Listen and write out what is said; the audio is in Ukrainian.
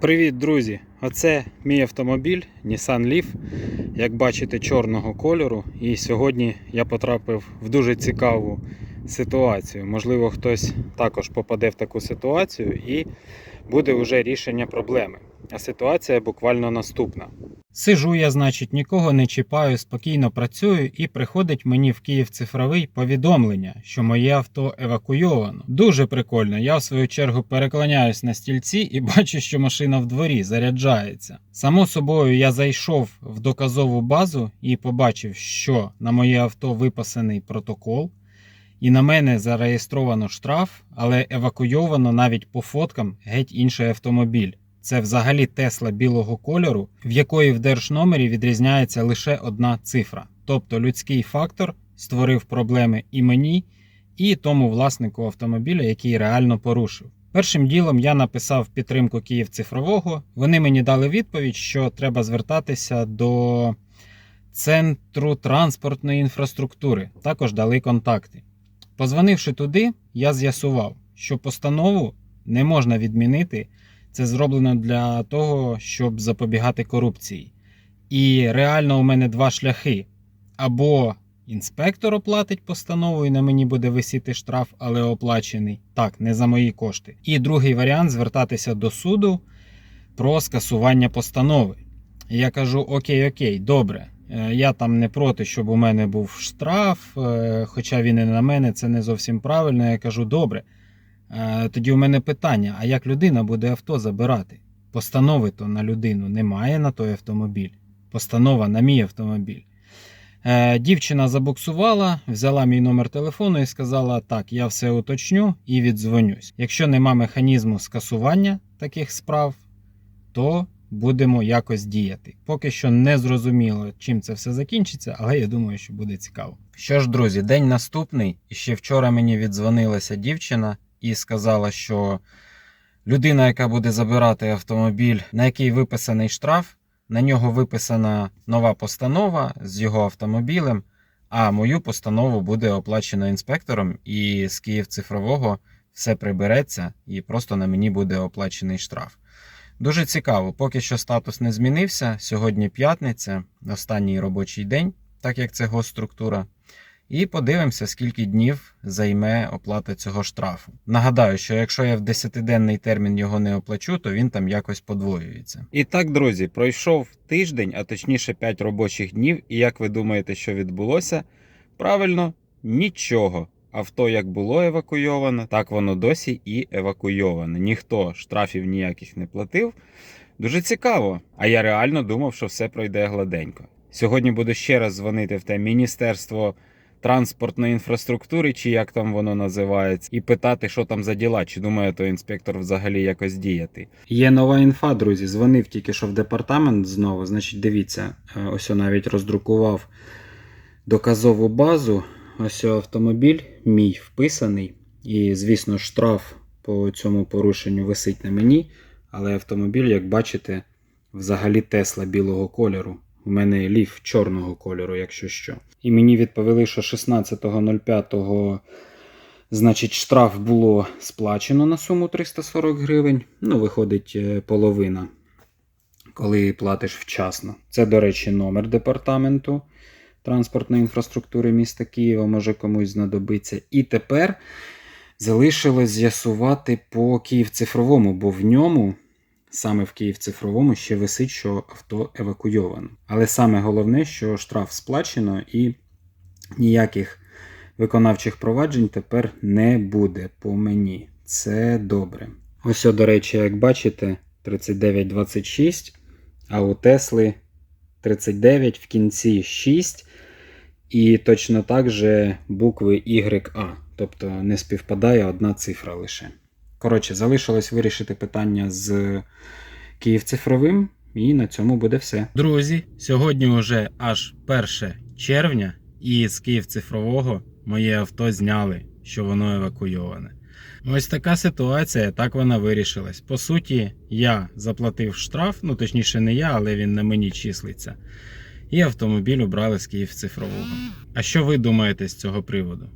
Привіт, друзі! Оце мій автомобіль Nissan Leaf, як бачите, чорного кольору. І сьогодні я потрапив в дуже цікаву ситуацію. Можливо, хтось також попаде в таку ситуацію і буде вже рішення проблеми. А ситуація буквально наступна. Сижу я, значить, нікого не чіпаю, спокійно працюю, і приходить мені в Київ цифровий повідомлення, що моє авто евакуйовано. Дуже прикольно. Я в свою чергу переклоняюсь на стільці і бачу, що машина в дворі заряджається. Само собою, я зайшов в доказову базу і побачив, що на моє авто виписаний протокол. І на мене зареєстровано штраф, але евакуйовано навіть по фоткам геть інший автомобіль. Це взагалі Тесла білого кольору, в якої в держномері відрізняється лише одна цифра. Тобто людський фактор створив проблеми і мені, і тому власнику автомобіля, який реально порушив. Першим ділом я написав підтримку Київ цифрового. Вони мені дали відповідь, що треба звертатися до центру транспортної інфраструктури. Також дали контакти. Позвонивши туди, я з'ясував, що постанову не можна відмінити. Це зроблено для того, щоб запобігати корупції. І реально у мене два шляхи: або інспектор оплатить постанову, і на мені буде висіти штраф, але оплачений. Так, не за мої кошти. І другий варіант звертатися до суду про скасування постанови. Я кажу: Окей, окей, добре. Е, Я там не проти, щоб у мене був штраф, е, хоча він і на мене це не зовсім правильно. Я кажу, добре. Е, Тоді у мене питання: а як людина буде авто забирати? Постанови то на людину немає на той автомобіль. Постанова на мій автомобіль. Е, Дівчина забуксувала, взяла мій номер телефону і сказала: Так, я все уточню і віддзвонюсь. Якщо нема механізму скасування таких справ, то будемо якось діяти. Поки що не зрозуміло, чим це все закінчиться, але я думаю, що буде цікаво. Що ж, друзі, день наступний, і ще вчора мені віддзвонилася дівчина і сказала, що людина, яка буде забирати автомобіль, на який виписаний штраф, на нього виписана нова постанова з його автомобілем, а мою постанову буде оплачено інспектором, і з Київ цифрового все прибереться, і просто на мені буде оплачений штраф. Дуже цікаво, поки що статус не змінився. Сьогодні п'ятниця, останній робочий день, так як це госструктура. І подивимося, скільки днів займе оплата цього штрафу. Нагадаю, що якщо я в 10-денний термін його не оплачу, то він там якось подвоюється. І так, друзі, пройшов тиждень, а точніше 5 робочих днів. І як ви думаєте, що відбулося? Правильно, нічого. Авто як було евакуйовано, так воно досі і евакуйоване. Ніхто штрафів ніяких не платив. Дуже цікаво. А я реально думав, що все пройде гладенько. Сьогодні буду ще раз дзвонити в те міністерство транспортної інфраструктури, чи як там воно називається, і питати, що там за діла, чи думає той інспектор взагалі якось діяти. Є нова інфа, друзі. Дзвонив тільки що в департамент знову. Значить, дивіться, е, ось навіть роздрукував доказову базу. Ось автомобіль мій вписаний. І, звісно, штраф по цьому порушенню висить на мені. Але автомобіль, як бачите, взагалі Тесла білого кольору. У мене ліф чорного кольору, якщо що. І мені відповіли, що 16.05 значить, штраф було сплачено на суму 340 гривень. Ну, виходить е, половина, коли платиш вчасно. Це, до речі, номер департаменту транспортної інфраструктури міста Києва, може комусь знадобиться. І тепер залишилось з'ясувати по Київ цифровому, бо в ньому. Саме в Київ цифровому ще висить, що авто евакуйовано. Але саме головне, що штраф сплачено і ніяких виконавчих проваджень тепер не буде по мені. Це добре. Ось, до речі, як бачите, 3926, а у Тесли 39 в кінці 6. І точно так же букви YA. Тобто не співпадає одна цифра лише. Коротше, залишилось вирішити питання з Київ цифровим, і на цьому буде все. Друзі, сьогодні вже аж 1 червня, і з Київ цифрового моє авто зняли, що воно евакуйоване. Ось така ситуація, так вона вирішилась. По суті, я заплатив штраф, ну точніше, не я, але він на мені числиться. І автомобіль убрали з Київ цифрового. А що ви думаєте з цього приводу?